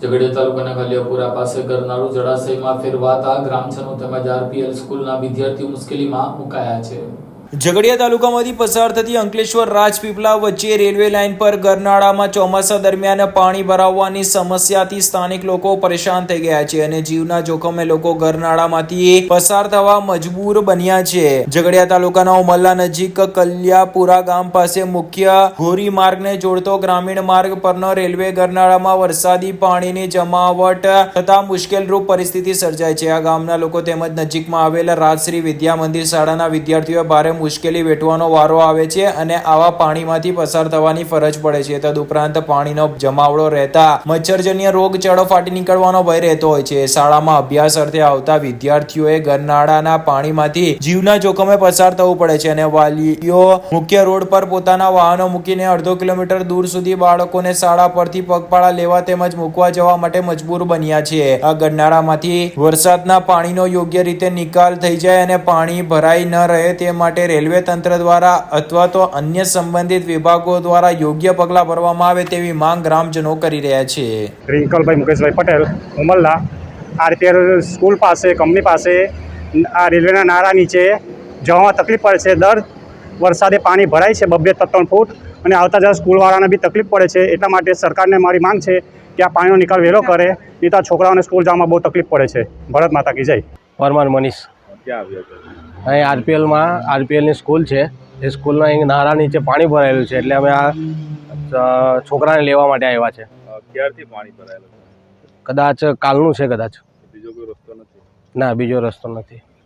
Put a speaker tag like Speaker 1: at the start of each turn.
Speaker 1: ઝઘડિયા તાલુકાના ગલિયાપુરા પાસે ગરનાળું જળાશયમાં ફેરવાતા ગ્રામજનો તેમજ આરપીએલ સ્કૂલના વિદ્યાર્થીઓ મુશ્કેલીમાં મુકાયા છે.
Speaker 2: ઝઘડિયા તાલુકામાંથી પસાર થતી અંકલેશ્વર રાજપીપળા વચ્ચે રેલવે લાઇન પર ગરનાળામાં ચોમાસા દરમિયાન પાણી ભરાવવાની સમસ્યાથી સ્થાનિક લોકો પરેશાન થઈ ગયા છે અને જીવના જોખમે લોકો ગરનાળામાંથી પસાર થવા મજબૂર બન્યા છે. ઝઘડિયા તાલુકાના ઉમલ્લા નજીક કલ્યાપુરા ગામ પાસે મુખ્ય ઘોરી માર્ગને જોડતો ગ્રામીણ માર્ગ પરનો રેલવે ગરનાળામાં વરસાદી પાણીની જમાવટ થતા મુશ્કેલરૂપ પરિસ્થિતિ સર્જાય છે. આ ગામના લોકો તેમજ નજીકમાં આવેલા રાજશ્રી વિદ્યા મંદિર શાળાના વિદ્યાર્થીઓ ભારે મુશ્કેલી વેઠવાનો વારો આવે છે અને આવા પાણીમાંથી પસાર થવાની ફરજ પડે છે. તદુપરાંત પાણીનો જમાવડો રહેતા મચ્છરજન્ય રોગ ચડો ફાટી નીકળવાનો ભય રહેતો હોય છે. શાળામાં અભ્યાસ અર્થે આવતા વિદ્યાર્થીઓએ ગરનાળાના પાણીમાંથી જીવના જોખમે પસાર થવું પડે છે અને વાલીઓ મુખ્ય રોડ પર પોતાના વાહનો મૂકીને અડધો કિલોમીટર દૂર સુધી બાળકોને શાળા પરથી પગપાળા લેવા તેમજ મૂકવા જવા માટે મજબૂર બન્યા છે. આ ગરનાળામાંથી વરસાદના પાણીનો યોગ્ય રીતે નિકાલ થઈ જાય અને પાણી ભરાઈ ન રહે તે માટે રેલવે તંત્ર દ્વારા અથવા તો અન્ય સંબંધિત વિભાગો દ્વારા યોગ્ય પગલાં ભરવામાં આવે તેવી માંગ ગ્રામજનો કરી રહ્યા છે.
Speaker 3: રિંકલભાઈ મુકેશભાઈ પટેલ ઉમરલા આરપીઆર સ્કૂલ પાસે કંપની પાસે આ રેલવેના નારા નીચે જવામાં તકલીફ પડે છે. દર વરસાદે પાણી ભરાય છે બબ્બે ત્રણ ફૂટ અને આવતા જતા સ્કૂલવાળાને બી તકલીફ પડે છે એટલા માટે સરકારને મારી માંગ છે કે આ પાણીનો નિકાલ વહેલો કરે નહીં તો છોકરાઓને સ્કૂલ જવામાં બહુ તકલીફ પડે છે. ભરત માતા કી જય.
Speaker 4: પરમાન મનીષ. અહીં આરપીએલમાં આરપીએલની સ્કૂલ છે. એ સ્કૂલના અહીં નારા નીચે પાણી ભરાયેલું છે એટલે અમે આ છોકરાને લેવા માટે આવ્યા છે.
Speaker 5: ક્યારથી પાણી ભરાયેલું છે?
Speaker 4: કદાચ કાલનું છે કદાચ.
Speaker 5: બીજો કોઈ રસ્તો નથી?
Speaker 4: ના બીજો રસ્તો નથી.